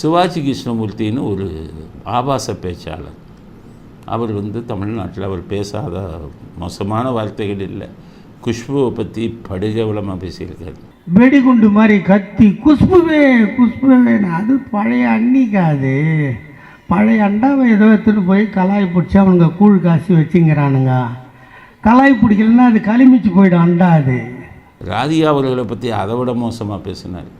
சிவாஜி கிருஷ்ணமூர்த்தின்னு ஒரு ஆபாச பேச்சாளர். அவர் வந்து தமிழ்நாட்டில் அவர் பேசாத மோசமான வார்த்தைகள் இல்லை. குஷ்புவை பற்றி படுகவலமாக பேசியிருக்காரு வெடிகுண்டு மாதிரி கத்தி குஷ்புவே குஷ்புவேன்னு அது பழைய அன்னிக்கா அது. பழைய அண்டாவை ஏதோ எடுத்துகிட்டு போய் கலாய் பிடிச்சி அவனுங்க கூழ் காசி வச்சுங்கிறானுங்க. கலாய் பிடிக்கலன்னா அது களிமிச்சு போயிடும் அண்டா அது. ராதிகா அவர்களை பற்றி அதை விட மோசமாக பேசினார்.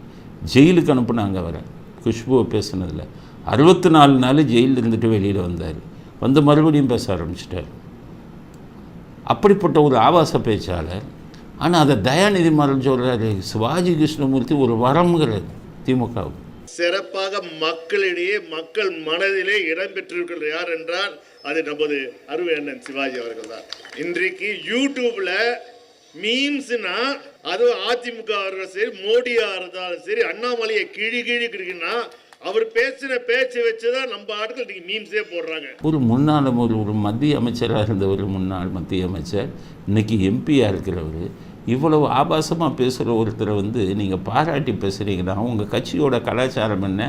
ஜெயிலுக்கு அனுப்புனாங்க அவரை. குஷ்புவை பேசுனதில். அறுபத்தி நாலு நாள் ஜெயிலில் இருந்துட்டு வெளியில் வந்தார். வந்து மறுபடியும் பேச ஆரம்பிச்சிட்டார். அப்படிப்பட்ட ஒரு ஆபாச பேச்சாளர். ஆனால் அதை தயாநிதி மாறன் சொல்கிறாரு சிவாஜி கிருஷ்ணமூர்த்தி ஒரு வரம்ங்கிறது திமுகவுக்கு. சிறப்பாக மக்களிடையே மக்கள் மனதிலே இடம்பெற்றிருக்கிறது யார் என்றால் அது நமது அருமை அண்ணன் சிவாஜி அவர்கள் தான் இன்றைக்கு யூடியூப்ல மீம்ஸ்னா அது அதிமுக இருந்தாலும் சரி மோடியா இருந்தாலும் சரி அண்ணாமலையை கிழி கிழி கிழினா அவர் பேசின பேச்சை வச்சுதான் நம்ம ஆட்கள் இன்னைக்கு மீம்ஸே போடுறாங்க. ஒரு முன்னாள் ஒரு ஒரு மத்திய அமைச்சராக இருந்த ஒரு முன்னாள் மத்திய அமைச்சர் இன்னைக்கு எம்பியாக இருக்கிறவர் இவ்வளவு ஆபாசமாக பேசுகிற ஒருத்தரை வந்து நீங்கள் பாராட்டி பேசுகிறீங்கன்னா உங்கள் கட்சியோட கலாச்சாரம் என்ன?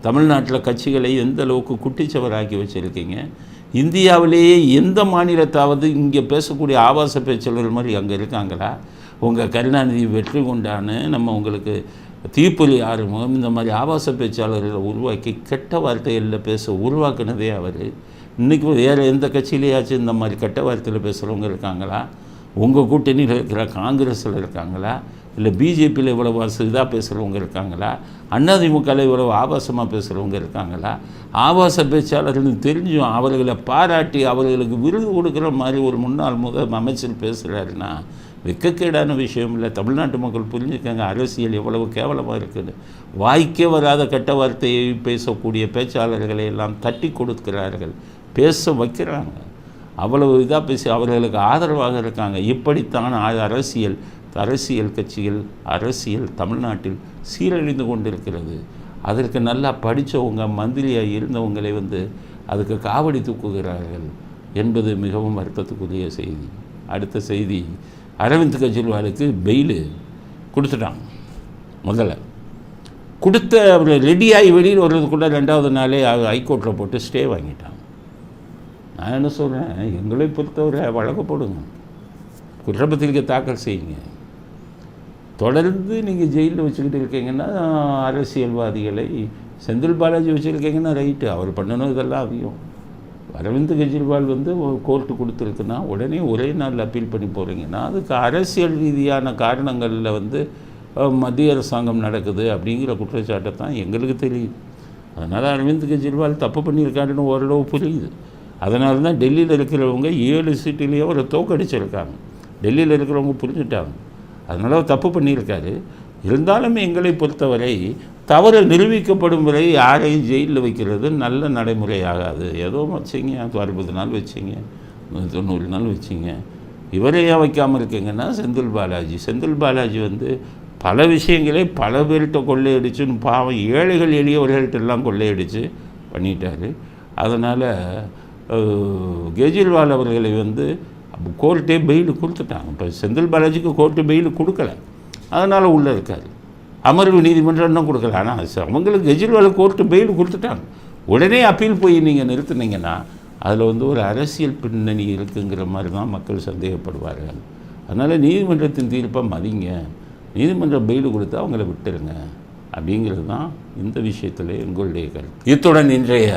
தமிழ்நாட்டில் கட்சிகளை எந்த அளவுக்கு குட்டிச்சவராக்கி வச்சுருக்கீங்க? இந்தியாவிலேயே எந்த மாநிலத்தாவது இங்கே பேசக்கூடிய ஆபாச பேச்சாளர்கள் மாதிரி அங்கே இருக்காங்களா? உங்கள் கருணாநிதி வெற்றி கொண்டான்னு நம்ம உங்களுக்கு தீப்பொலி ஆறுமுகம் இந்த மாதிரி ஆபாச பேச்சாளர்களை உருவாக்கி கெட்ட வார்த்தைகளில் பேச உருவாக்குனதே அவர். இன்றைக்கி வேறு எந்த கட்சியிலேயாச்சும் இந்த மாதிரி கெட்ட வார்த்தையில் பேசுகிறவங்க இருக்காங்களா? உங்கள் கூட்டணியில் இருக்கிற காங்கிரஸில் இருக்காங்களா? இல்லை பிஜேபியில் இவ்வளவு இதாக பேசுகிறவங்க இருக்காங்களா? அதிமுகவில் இவ்வளவு ஆபாசமாக பேசுகிறவங்க இருக்காங்களா? ஆபாச பேச்சாளர்கள் தெரிஞ்சும் அவர்களை பாராட்டி அவர்களுக்கு விருது கொடுக்குற மாதிரி ஒரு முன்னாள் முக அமைச்சர் பேசுகிறாருன்னா வெக்கக்கேடான விஷயம் இல்லை. தமிழ்நாட்டு மக்கள் புரிஞ்சுக்கங்க அரசியல் எவ்வளவு கேவலமாக இருக்குது. வாய்க்கே வராத கெட்ட வார்த்தையை பேசக்கூடிய பேச்சாளர்களை எல்லாம் தட்டி கொடுக்கிறார்கள். பேச வைக்கிறாங்க. அவ்வளவு இதாக பேசி அவர்களுக்கு ஆதரவாக இருக்காங்க. இப்படித்தான் அரசியல் அரசியல் கட்சிகள் அரசியல் தமிழ்நாட்டில் சீரழிந்து கொண்டிருக்கிறது. அதற்கு நல்லா படித்தவங்க மந்திரியாக இருந்தவங்களை வந்து அதுக்கு காவடி தூக்குகிறார்கள் என்பது மிகவும் வருத்தத்துக்குரிய செய்தி. அடுத்த செய்தி அரவிந்த் கெஜ்ரிவாலுக்கு பெயிலு கொடுத்துட்டாங்க முதல்ல. கொடுத்த அவர் ரெடியாகி வெளியில் வர்றதுக்குள்ள ரெண்டாவது நாளே ஹைகோர்ட்டில் போட்டு ஸ்டே வாங்கிட்டாங்க. நான் என்ன சொல்கிறேன் எங்களை பொறுத்தவரை வழக்கு போடுங்க. குற்றப்பத்திரிக்கை தாக்கல் செய்யுங்க. தொடர்ந்து நீங்கள் ஜெயிலில் வச்சுக்கிட்டு இருக்கீங்கன்னா அரசியல்வாதிகளை செந்தில் பாலாஜி வச்சுருக்கீங்கன்னா ரைட்டு அவர் பண்ணணும் இதெல்லாம் அதிகம். அரவிந்த் கெஜ்ரிவால் வந்து கோர்ட்டு கொடுத்துருக்குன்னா உடனே ஒரே நாளில் அப்பீல் பண்ணி போகிறீங்கன்னா அதுக்கு அரசியல் ரீதியான காரணங்களில் வந்து மத்திய அரசாங்கம் நடக்குது அப்படிங்கிற குற்றச்சாட்டை தான் எங்களுக்கு தெரியுது அதனால் அரவிந்த் கெஜ்ரிவால் தப்பு பண்ணியிருக்காருன்னு ஓரளவு புரியுது. அதனால தான் டெல்லியில் இருக்கிறவங்க ஏழு சீட்டிலேயே அவரை தோக்கடிச்சிருக்காங்க. டெல்லியில் இருக்கிறவங்க புரிஞ்சுட்டாங்க. அதனால் அவர் தப்பு பண்ணியிருக்காரு. இருந்தாலும் எங்களை பொறுத்தவரை தவறு நிரூபிக்கப்படும் வரை யாரையும் ஜெயிலில் வைக்கிறது நல்ல நடைமுறையாகாது. ஏதோ வச்சிங்க அறுபது நாள் வச்சிங்க தொண்ணூறு நாள் வச்சிங்க. இவரையே ஏன் வைக்காமல் இருக்கீங்கன்னா செந்தில் பாலாஜி. செந்தில் பாலாஜி வந்து பல விஷயங்களே பல பேர்கிட்ட கொள்ளையடிச்சுன்னு பாவம் ஏழைகள் எளியவர்கள்ட்ட எல்லாம் கொள்ளையடிச்சு பண்ணிட்டார். அதனால் கெஜ்ரிவால் அவர்களை வந்து கோர்ட்டே பெயில் கொடுத்துட்டாங்க. இப்போ செந்தில் பாலாஜிக்கு கோர்ட்டு பெயில் கொடுக்கல. அதனால் உள்ளே இருக்காது அமர்வு நீதிமன்றம் இன்னும் கொடுக்கல. ஆனால் அவங்களுக்கு கெஜ்ரிவால் கோர்ட்டு பெயில் கொடுத்துட்டாங்க. உடனே அப்பீல் போய் நீங்கள் நிறுத்துனீங்கன்னா அதில் வந்து ஒரு அரசியல் பின்னணி இருக்குங்கிற மாதிரி தான் மக்கள் சந்தேகப்படுவார்கள். அதனால் நீதிமன்றத்தின் தீர்ப்பை மதிங்க. நீதிமன்றம் பெயில் கொடுத்தா அவங்கள விட்டுருங்க. அப்படிங்கிறது தான் இந்த விஷயத்தில் எங்களுடைய கருத்து. இத்துடன் இன்றைய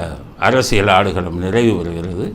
அரசியல் ஆடுகளம் நிறைவு வருகிறது